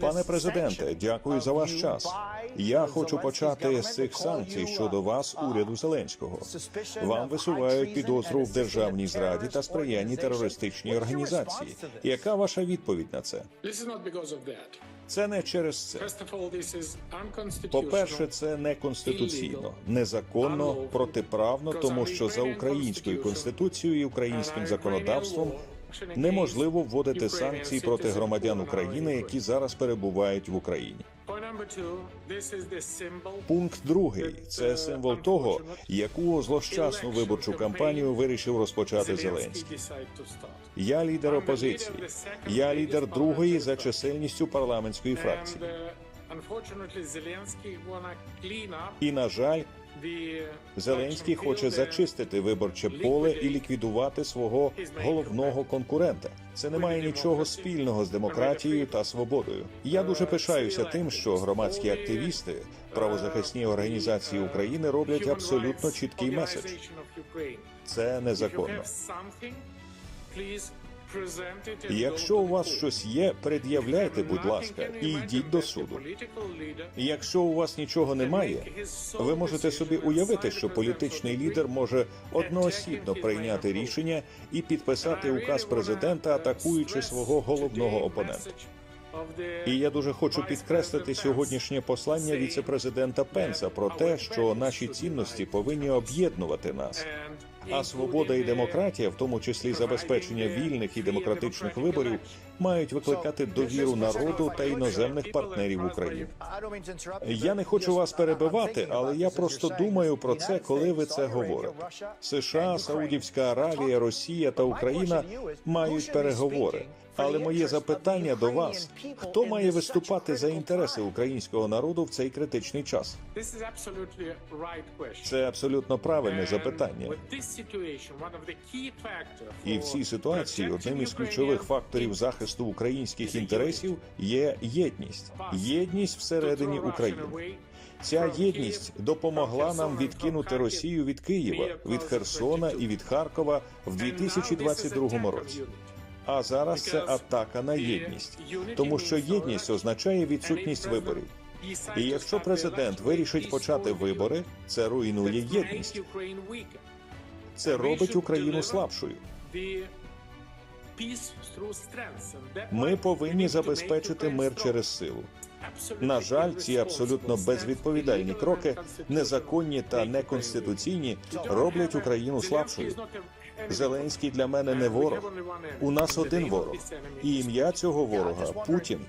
Пане президенте, дякую за ваш час. Я хочу почати з цих санкцій щодо вас, уряду Зеленського. Вам висувають підозру в державній зраді та сприянні терористичній організації. Яка ваша відповідь на це? Це не через це. Unconstitutional. По-перше, це неконституційно, незаконно, протиправно, тому що за українською конституцією і українським законодавством неможливо вводити санкції проти громадян України, які зараз перебувають в Україні. Пункт другий це символ того, яку злощасну виборчу кампанію вирішив розпочати Зеленський. Я лідер опозиції. Я лідер другої за чисельністю парламентської фракції. І на жаль, Зеленський хоче зачистити виборче поле і ліквідувати свого головного конкурента. Це не має нічого спільного з демократією та свободою. Я дуже пишаюся тим, що громадські активісти, правозахисні організації України роблять абсолютно чіткий меседж. Це незаконно. Якщо у вас щось є, пред'являйте, будь ласка, і йдіть до суду. Якщо у вас нічого немає, ви можете собі уявити, що політичний лідер може одноосібно прийняти рішення і підписати указ президента, атакуючи свого головного опонента. І я дуже хочу підкреслити сьогоднішнє послання віцепрезидента Пенса про те, що наші цінності повинні об'єднувати нас. А свобода і демократія, в тому числі забезпечення вільних і демократичних виборів, мають викликати довіру народу та іноземних партнерів України. Я не хочу вас перебивати, але я просто думаю про це, коли ви це говорите. США, Саудівська Аравія, Росія та Україна мають переговори. Але моє запитання до вас: хто має виступати за інтереси українського народу в цей критичний час? Це абсолютно правильне запитання. І в цій ситуації одним із ключових факторів захисту українських інтересів є єдність. Єдність всередині України. Ця єдність допомогла нам відкинути Росію від Києва, від Херсона і від Харкова в And now this is 2022 році. А зараз це атака на єдність, тому що єдність означає відсутність виборів. І якщо президент вирішить почати вибори, це руйнує єдність. Це робить Україну слабшою. Ми повинні забезпечити мир через силу. На жаль, ці абсолютно безвідповідальні кроки, незаконні та неконституційні, роблять Україну слабшою. Зеленський для мене не ворог. У нас один ворог, і ім'я цього ворога Путін.